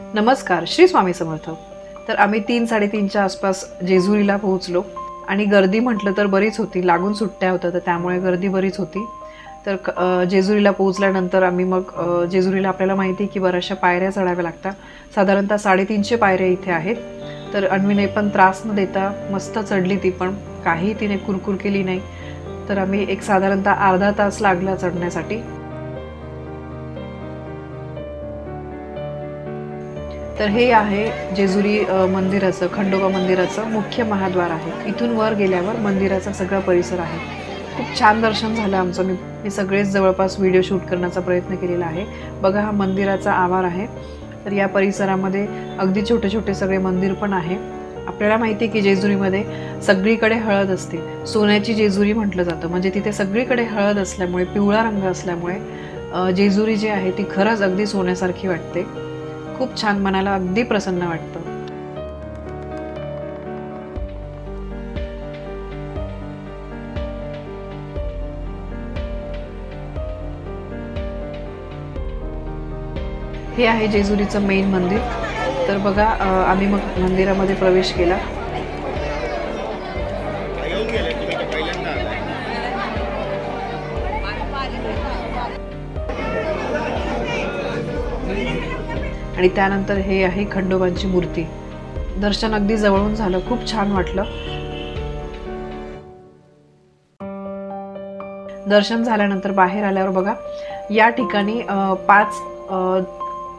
नमस्कार श्री स्वामी समर्थ. तर आम्ही तीन साडेतीनच्या आसपास जेजुरीला पोहोचलो आणि गर्दी म्हटलं तर बरीच होती. लागून सुट्ट्या होत्या तर त्यामुळे गर्दी बरीच होती. तर जेजुरीला पोहोचल्यानंतर आम्ही मग जेजुरीला आपल्याला माहिती आहे की बऱ्याचशा पायऱ्या चढाव्या लागतात. साधारणतः साडेतीनशे पायऱ्या इथे आहेत. तर अन्वीने पण त्रास न देता मस्त चढली ती पण. काही तिने कुरकुर केली नाही. तर आम्ही एक साधारणतः अर्धा तास लागला चढण्यासाठी. तर हे आहे जेजुरी मंदिराचं खंडोबा मंदिराचं मुख्य महाद्वार आहे. इथून वर गेल्यावर मंदिराचा सगळा परिसर आहे. खूप छान दर्शन झालं आमचं. मी मी सगळेच जवळपास व्हिडिओ शूट करण्याचा प्रयत्न केलेला आहे. बघा हा मंदिराचा आवार आहे. तर या परिसरामध्ये अगदी छोटे छोटे सगळे मंदिर पण आहे. आपल्याला माहिती आहे की जेजुरीमध्ये सगळीकडे हळद असते. सोन्याची जेजुरी म्हटलं जातं. म्हणजे तिथे सगळीकडे हळद असल्यामुळे पिवळा रंग असल्यामुळे जेजुरी जी आहे ती खरंच अगदी सोन्यासारखी वाटते. खूप छान मनाला अगदी प्रसन्न वाटतं. हे आहे जेजुरीचं मेन मंदिर. तर बघा आम्ही मग मंदिरामध्ये प्रवेश केला. आणि त्यानंतर हे आहे खंडोबांची मूर्ती. दर्शन अगदी जवळून झालं. खूप छान वाटलं. दर्शन झाल्यानंतर बाहेर आल्यावर बघा या ठिकाणी पाच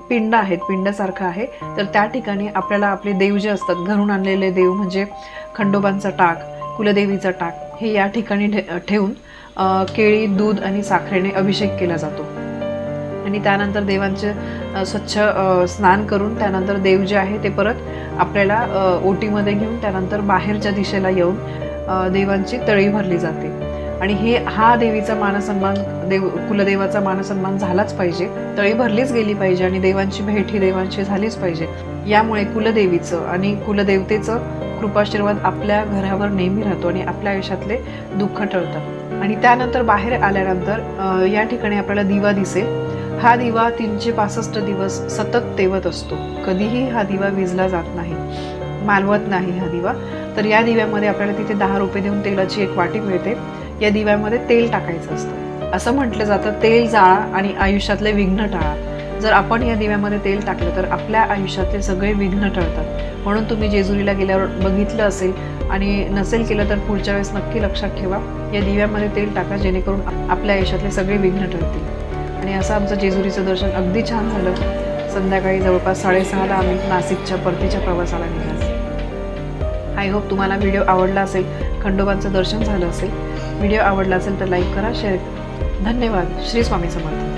पिंड आहेत. पिंडासारखं आहे. तर त्या ठिकाणी आपल्याला आपले देव जे असतात घरून आणलेले देव म्हणजे खंडोबांचा टाक कुलदेवीचा टाक हे या ठिकाणी ठे- ठेवून केळी दूध आणि साखरेने अभिषेक केला जातो. आणि त्यानंतर देवांचे स्वच्छ स्नान करून त्यानंतर देव जे आहे ते परत आपल्याला ओटीमध्ये घेऊन त्यानंतर बाहेरच्या दिशेला येऊन देवांची तळी भरली जाते. आणि हे हा देवीचा मानसन्मान देव कुलदेवाचा मानसन्मान झालाच पाहिजे. तळी भरलीच गेली पाहिजे आणि देवांची भेट ही देवांची झालीच पाहिजे. यामुळे कुलदेवीचं आणि कुलदेवतेचं कृपाशीर्वाद आपल्या घरावर नेहमी राहतो आणि आपल्या आयुष्यातले दुःख टळतात. आणि त्यानंतर बाहेर आल्यानंतर या ठिकाणी आपल्याला दिवा दिसेल. हा दिवा तीनशे पासष्ट दिवस सतत तेवत असतो. कधीही हा दिवा विजला जात नाही. मालवत नाही हा दिवा. तर या दिव्यामध्ये आपल्याला तिथे दहा रुपये देऊन तेलाची एक वाटी मिळते. या दिव्यामध्ये तेल टाकायचं असतं. असं म्हटलं जातं तेल जाळा आणि आयुष्यातले विघ्न टाळा. जर आपण या दिव्यामध्ये तेल टाकलं तर आपल्या आयुष्यातले सगळे विघ्न टळतात. म्हणून तुम्ही जेजुरीला गेल्यावर बघितलं असेल आणि नसेल केलं तर पुढच्या वेळेस नक्की लक्षात ठेवा. या दिव्यामध्ये तेल टाका जेणेकरून आपल्या आयुष्यातले सगळे विघ्न टळतील. आणि असं आमचं जेजुरीचं दर्शन अगदी छान झालं. संध्याकाळी जवळपास साडेसहाला आम्ही नाशिकच्या परतीच्या प्रवासाला निघालो. आय होप तुम्हाला व्हिडिओ आवडला असेल खंडोबांचं दर्शन झालं असेल. व्हिडिओ आवडला असेल तर लाईक करा शेअर करा. धन्यवाद. श्री स्वामी समर्थ.